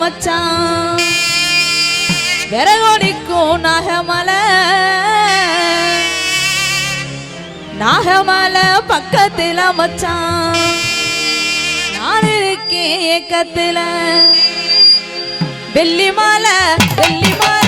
மச்சான். விறகோடிக்கும் நாகமலை. நாகமலை பக்கத்தில் மச்சான். நான் இருக்கேன் ஏக்கத்துல. வெள்ளி மாலை வெள்ளி மாலை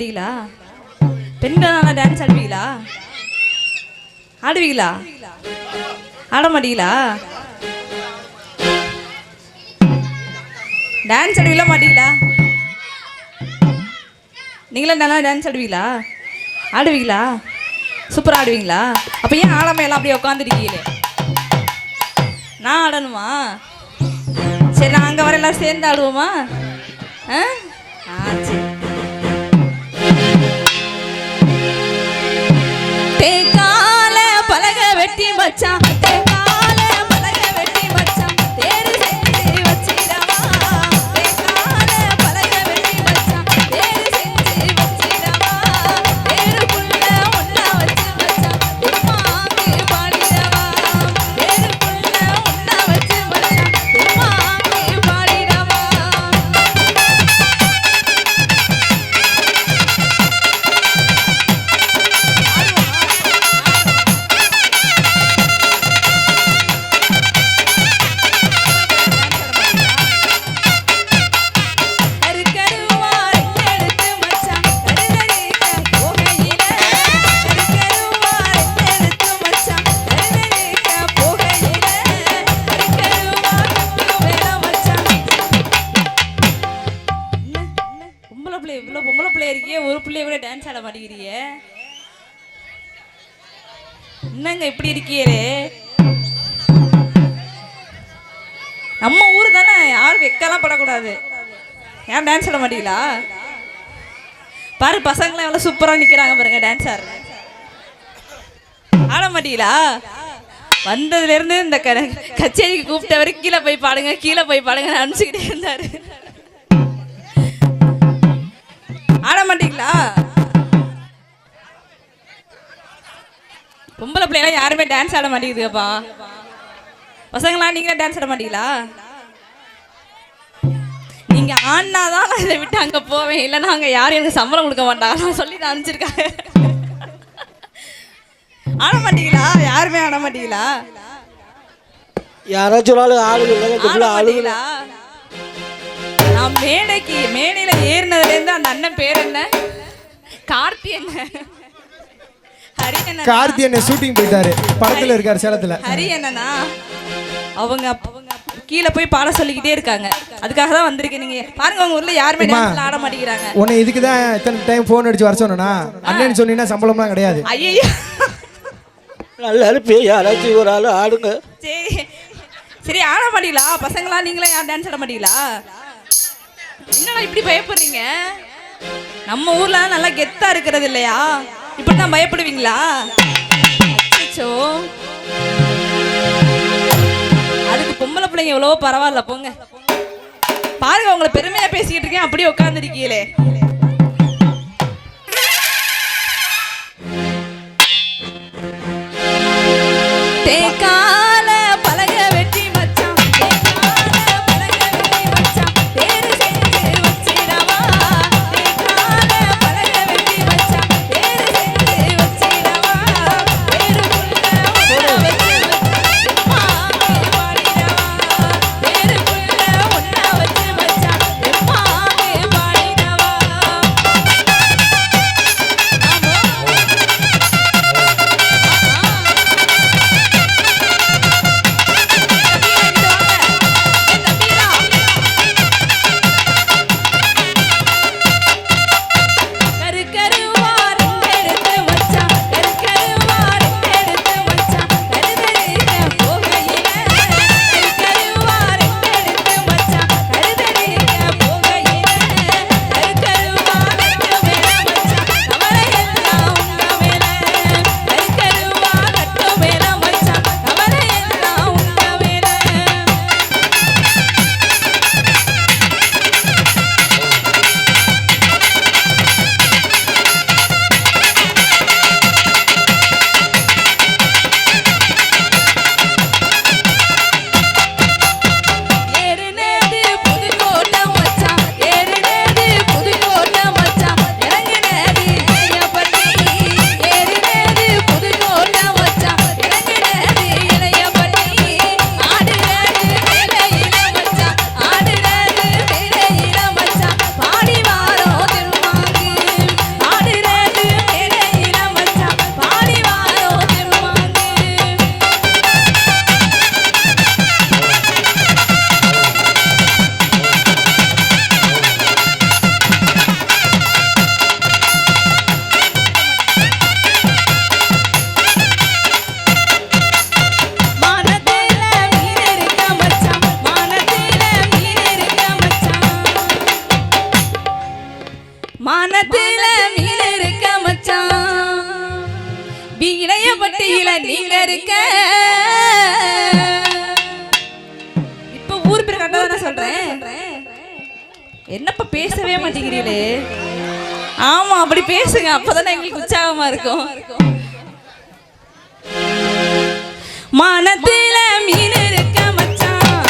மாட்டீங்களா பெண்கள் டான்ஸ் ஆடுவீங்களா? ஆடுவீங்களா? ஆட மாட்டீங்களா? டான்ஸ் ஆடுவீங்களா மாட்டீங்களா? நீங்களே நல்லா டான்ஸ் ஆடுவீங்களா? ஆடுவீங்களா? சூப்பராக ஆடுவீங்களா? அப்போ ஏன் ஆடாமையெல்லாம் எல்லாம் அப்படியே உட்காந்துருக்கீங்களே நான் ஆடணுமா? சரி நான் அங்கே வர எல்லாம் சேர்ந்து ஆடுவோமா? ஆ? ஆ சரி. வெட்டி மச்சான் பிள்ளைய கூட என்னங்க இப்படி இருக்கியே நம்ம ஊர் தானே யாரும் வெக்கெல்லாம் படக்கூடாது. ஏன் டான்ஸ் ஆட மாட்டீங்களா? பாரு பசங்களாம் எவ்வளோ சூப்பராக நிற்கிறாங்க பாருங்க டான்ஸ் ஆடுற ஆட மாட்டீங்களா? வந்ததுலேருந்து இந்த க கச்சேரிக்கு கூப்பிட்டவர் கீழே போய் பாடுங்க கீழே போய் பாடுங்க அனுப்பிச்சுக்கிட்டே இருந்தாரு. ஆட மாட்டீங்களா? பொம்பளை பிள்ளைலாம் யாருமே டான்ஸ் ஆட மாட்டேங்குதுப்பா பசங்களாம் நீங்களே டான்ஸ் ஆட மாட்டீங்களா? நீங்க ஆடினா தான் நான் இதை விட்டு அங்க போவேன். இல்லைன்னா அங்க யாரும் எனக்கு சம்பளம் கொடுக்க மாட்டாங்க. நான் சொல்லி தான் அனுப்பிச்சிருக்காங்க ஆட மாட்டீங்களா? யாருமே ஆட மாட்டீங்களா? யாராச்சும் ஆளு ஆளுங்க இல்லைங்க இந்த ஆட பிள்ளை ஆளுங்க மாட்டீங்களா? நான் மேடைக்கு மேடையில ஏறினதுல இருந்து அந்த அண்ணன் பேர் என்ன? கார்த்தி என்ன? கார்த்தி என்ன ஷூட்டிங் போயிட்டாரு. படத்துல இருக்காரு சேலத்துல. ஹரி என்னன்னா அவங்க அவங்க கீழே போய் பாட சொல்லிக்கிட்டே இருக்காங்க. அதுக்காக தான் வந்திருக்கேன் நீங்க பாருங்க உங்க ஊர்ல யாருமே. டான்ஸ்ல ஆட மாட்டேங்கிறாங்க. உன்னை இதுக்கு தான் எத்தனை டைம் ஃபோன் அடிச்சு வர சொன்னா அண்ணன் சொன்னீங்கன்னா சம்பளம்லாம் கிடையாது. ஐயோ நல்லா இருப்பே யாராச்சும் ஒரு ஆள் ஆடுங்க. சரி சரி ஆட மாட்டீங்களா? பசங்களா நீங்களே யார் டான்ஸ் ஆட மாட்டீங்களா? என்னடா இப்படி பயப்படுறீங்க? நம்ம ஊர்ல நல்லா கெத்தா இருக்கிறது இல்லையா? இப்படிதான் பயப்படுவீங்களா? அச்சோ அதுக்கு பொம்பளை பிள்ளைங்க எவ்வளவோ பரவாயில்ல போங்க. பாருங்க உங்களை பெருமையா பேசிக்கிட்டு இருக்கேன். அப்படியே உட்காந்துருக்கீங்களே இருக்க. இப்ப ஊர் பேர் கரெக்டா நான் சொல்றேன். என்னப்பா பேசவே மாட்டேங்கிறீங்களே? ஆமா அப்படி பேசுங்க. அப்பதானே எங்களுக்கு உற்சாகமா இருக்கும். மானத்தில மீன் இருக்க மச்சான்.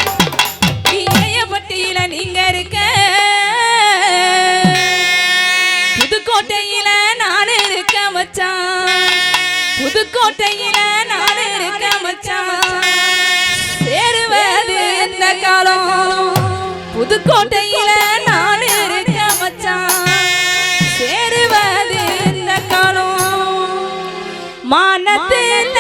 பட்டியில நீங்க இருக்க. புதுக்கோட்டையில நான் இருக்க மச்சான். புதுக்கோட்டையில நான் இருக்க மச்சான். சேருவது எந்த காலம். புதுக்கோட்டையில நான் இருக்க மச்சான். சேருவது எந்த காலம். மானத்தில்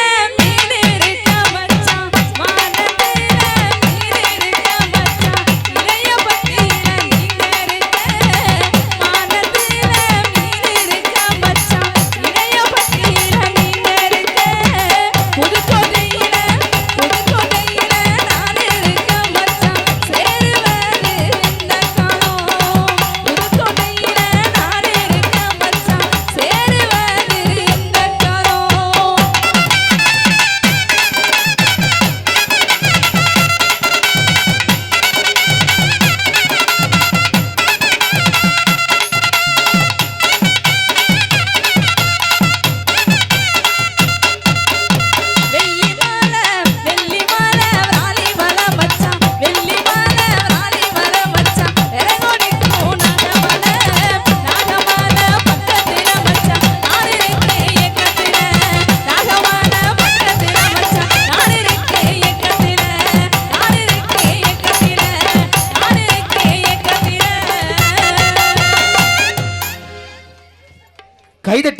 கைதட்டி